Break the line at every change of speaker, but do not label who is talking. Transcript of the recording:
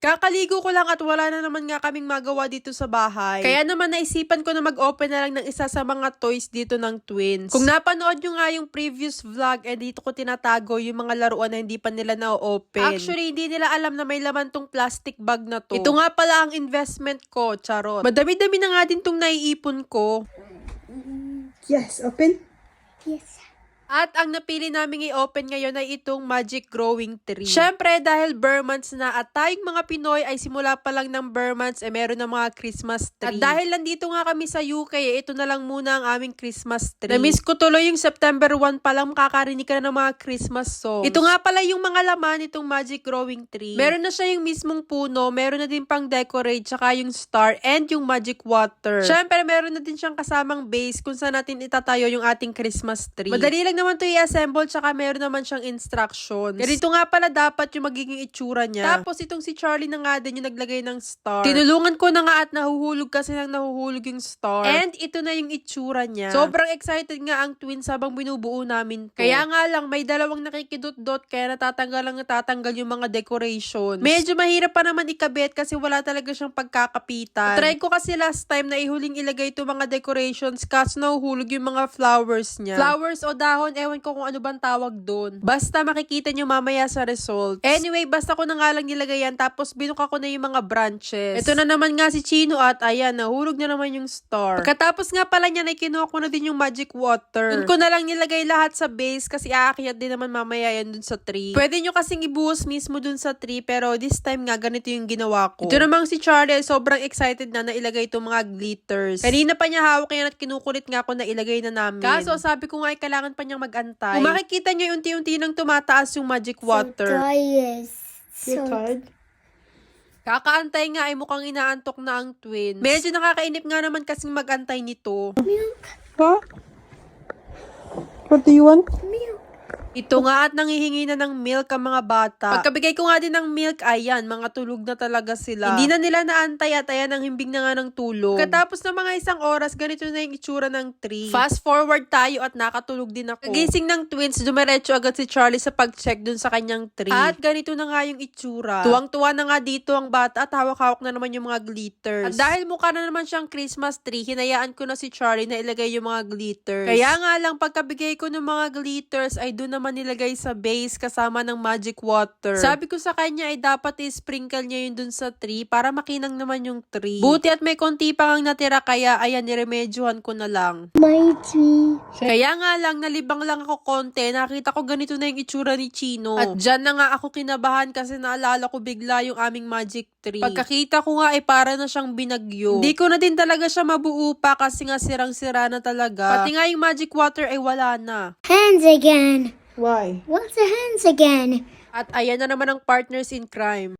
Kakaligo ko lang at wala na naman nga kaming magawa dito sa bahay. Kaya naman naisipan ko na mag-open na lang ng isa sa mga toys dito ng twins. Kung napanood nyo nga yung previous vlog, eh dito ko tinatago yung mga laruan na hindi pa nila na-open. Actually, hindi nila alam na may laman tong plastic bag na to. Ito nga pala ang investment ko, charot. Madami-dami na nga din tong naiipon ko.
Yes, open.
Yes.
At ang napili namin i-open ngayon ay itong Magic Growing Tree. Syempre, dahil months na at tayong mga Pinoy ay simula pa lang ng months, eh meron ng mga Christmas tree. At dahil nandito nga kami sa UK, eh, ito na lang muna ang aming Christmas tree. Na-miss ko tuloy yung September 1 pa lang makakarinig ka na ng mga Christmas songs. Ito nga pala yung mga laman nitong Magic Growing Tree. Meron na siya yung mismong puno, meron na din pang decorate, tsaka yung star, and yung magic water. Syempre, meron na din siyang kasamang base kung saan natin itatayo yung ating Christmas tree. Madali lang naman to i-assemble, tsaka meron naman siyang instructions. Ganito nga pala dapat yung magiging itsura niya. Tapos itong si Charlie na nga din yung naglagay ng star. Tinulungan ko na nga at nahuhulog kasi nang nahuhulog yung star. And ito na yung itsura niya. Sobrang excited nga ang twins habang binubuo namin to. Kaya nga lang, may dalawang nakikidot-dot kaya natatanggal lang natatanggal yung mga decorations. Medyo mahirap pa naman ikabit kasi wala talaga siyang pagkakapitan. Try ko kasi last time na ihuling ilagay ito mga decorations kaso nahuhulog yung mga flowers niya. Flowers o dahon, ewan ko kung ano bang tawag doon. Basta makikita nyo mamaya sa results. Anyway, basta ko na nga lang nilagay yan tapos binuka ko na yung mga branches. Ito na naman nga si Chino at ayan, nahulog na naman yung star. Pagkatapos nga pala niya, ay kinuha ko na din yung magic water. Doon ko na lang nilagay lahat sa base kasi aakyat din naman mamaya yan dun sa tree. Pwede nyo kasing ibuhos mismo dun sa tree pero this time nga ganito yung ginawa ko. Ito namang si Charlie sobrang excited na na ilagay itong mga glitters. Kanina pa niya hawak yan at kinukulit nga ako na ilagay na namin. Kaso sabi ko nga ay kailangan pa niyang mag-antay. Kung makikita niyo unti-unti nang tumataas yung magic water.
Guys.
You're
So
tired?
Kakaantay nga ay mukhang inaantok na ang twins. Medyo nakakainip nga naman kasing magantay nito.
What? What do you want?
Ito nga at nangihingi na ng milk ang mga bata. Pagkabigay ko nga din ng milk, ayan, mga tulog na talaga sila. Hindi na nila naantay at ayan, ang himbing na nga ng tulog. Katapos ng mga isang oras, ganito na yung itsura ng tree. Fast forward tayo at nakatulog din ako. Kagising ng twins, dumiretso agad si Charlie sa pag-check dun sa kanyang tree. At ganito na nga yung itsura. Tuwang-tuwa na nga dito ang bata at hawak-hawak na naman yung mga glitters. At dahil mukha na naman siyang Christmas tree, hinayaan ko na si Charlie na ilagay yung mga glitters. Kaya nga lang, pagkabigay ko ng mga glitters, ay doon naman nilagay sa base kasama ng magic water. Sabi ko sa kanya ay dapat i-sprinkle niya yun dun sa tree para makinang naman yung tree. Buti at may konti pa ngang natira kaya ayan, niremedyohan ko na lang.
my tree.
Kaya nga lang, nalibang lang ako konti. Nakita ko ganito na yung itsura ni Chino. At dyan na nga ako kinabahan kasi naalala ko bigla yung aming magic tree. Pagkakita ko nga ay para na siyang binagyo. Hindi ko na din talaga siya mabuo pa kasi nga sirang-sira na talaga. Pati nga yung magic water ay wala na.
Hands again.
Why?
What's the hands again?
At ayan na naman ang partners in crime.